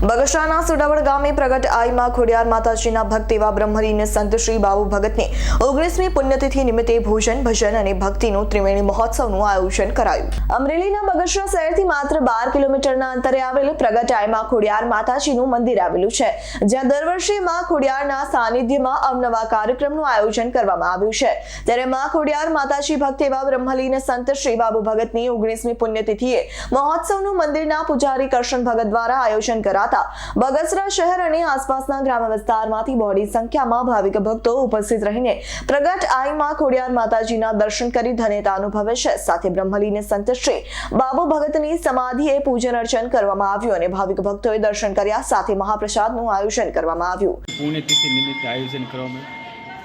બગસરાના સુડાવડ ગામે પ્રગટ આઈમાં ખોડિયાર માતાજીના ભક્ત એવા બ્રહ્મલીન સંત શ્રી બાબુ ભગતની ઓગણીસમી પુણ્યતિથિ નિમિત્તે ભોજન, ભજન અને ભક્તિનું ત્રિવેણી મહોત્સવનું આયોજન કરાયું. અમરેલીના બગસરા શહેરથી માત્ર બાર કિલોમીટરના અંતરે આવેલ પ્રગટ આઈમાં ખોડિયાર માતાજીનું મંદિર આવેલું છે, જ્યાં દર વર્ષે માં ખોડિયારના સાનિધ્યમાં અવનવા કાર્યક્રમનું આયોજન કરવામાં આવ્યું છે. ત્યારે માં ખોડિયાર માતાજી ભક્ત એવા બ્રહ્મલીન સંત શ્રી બાબુ ભગતની ઓગણીસમી પુણ્યતિથિએ મહોત્સવનું મંદિરના પૂજારી કરશન ભગત દ્વારા આયોજન કરાતા બગસરા શહેર અને આસપાસના ગ્રામ વિસ્તારમાંથી બહોળી સંખ્યામાં ભાવિક ભક્તો ઉપસ્થિત રહીને પ્રગટ આઈમાં ખોડિયાર માતાજીના દર્શન કરી ધન્યતા અનુભવે છે. સાથે બ્રહ્મલીને સંતશ્રી બાબુ ભગતની સમાધિએ પૂજન અર્ચન કરવામાં આવ્યું અને ભાવિક ભક્તોએ દર્શન કર્યા. સાથે મહાપ્રસાદનું આયોજન કરવામાં આવ્યું. પુણ્યતિથિ નિમિત્તે આયોજન કરવામાં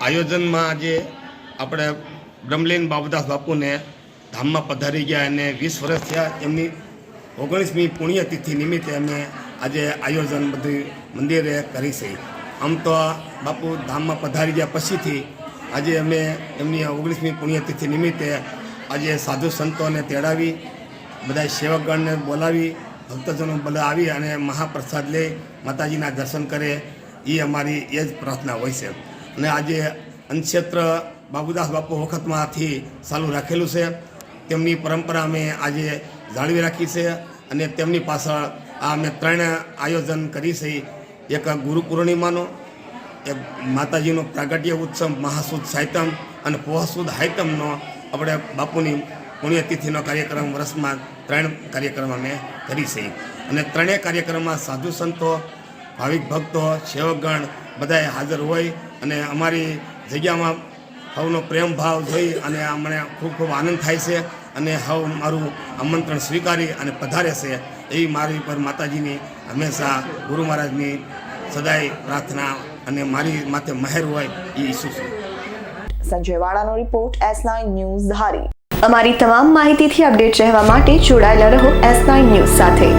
આયોજનમાં આજે આપણે બ્રહ્મલીન બાબુદાસ બાપુને ધામમાં પધારી ગયા અને વીસ વર્ષ થયા. એમની ઓગણીસમી પુણ્યતિથિ નિમિત્તે અમે આજે આયોજન બધું મંદિરે કરી છે. આમ તો બાપુ ધામમાં પધારી ગયા પછીથી આજે અમે એમની ઓગણીસમી પુણ્યતિથિ નિમિત્તે આજે સાધુ સંતોને તેડાવી બધા સેવકગણને બોલાવી, ભક્તજનો બધા આવી અને મહાપ્રસાદ લઈ માતાજીના દર્શન કરે એ અમારી એ જ પ્રાર્થના હોય છે. અને આજે અનક્ષેત્ર બાબુદાસ બાપુ વખતમાંથી ચાલુ રાખેલું છે. તેમની પરંપરા અમે આજે જાળવી રાખી છે અને તેમની પાછળ આ અમે ત્રણ આયોજન કરી છે. એક ગુરુ પૂર્ણિમાનો એક માતાજીનો પ્રાગટ્ય ઉત્સવ, મહાસુદ સાયતમ અને પોહસુદ હાયતમનો આપણે બાપુની પુણ્યતિથિનો કાર્યક્રમ વર્ષમાં ત્રણ કાર્યક્રમ અમે કરી છે. અને ત્રણેય કાર્યક્રમમાં સાધુ સંતો, ભાવિક ભક્તો, સેવકગણ બધાએ હાજર હોય અને અમારી જગ્યામાં સૌનો પ્રેમ ભાવ જોઈ અને અમને ખૂબ ખૂબ આનંદ થાય છે. અને હવ મારું આમંત્રણ સ્વીકારી અને પધારે છે. એવી મારી પર માતાજીની હંમેશા ગુરુ મહારાજની સદાય પ્રાર્થના અને મારી માથે મહેર હોય એ ઈચ્છું છું. Sanjay વાળાનો report S nine news Dhari. અમારી તમામ માહિતીથી અપડેટ રહેવા માટે જોડાયેલા રહો એસ નાઇન ન્યૂઝ સાથે.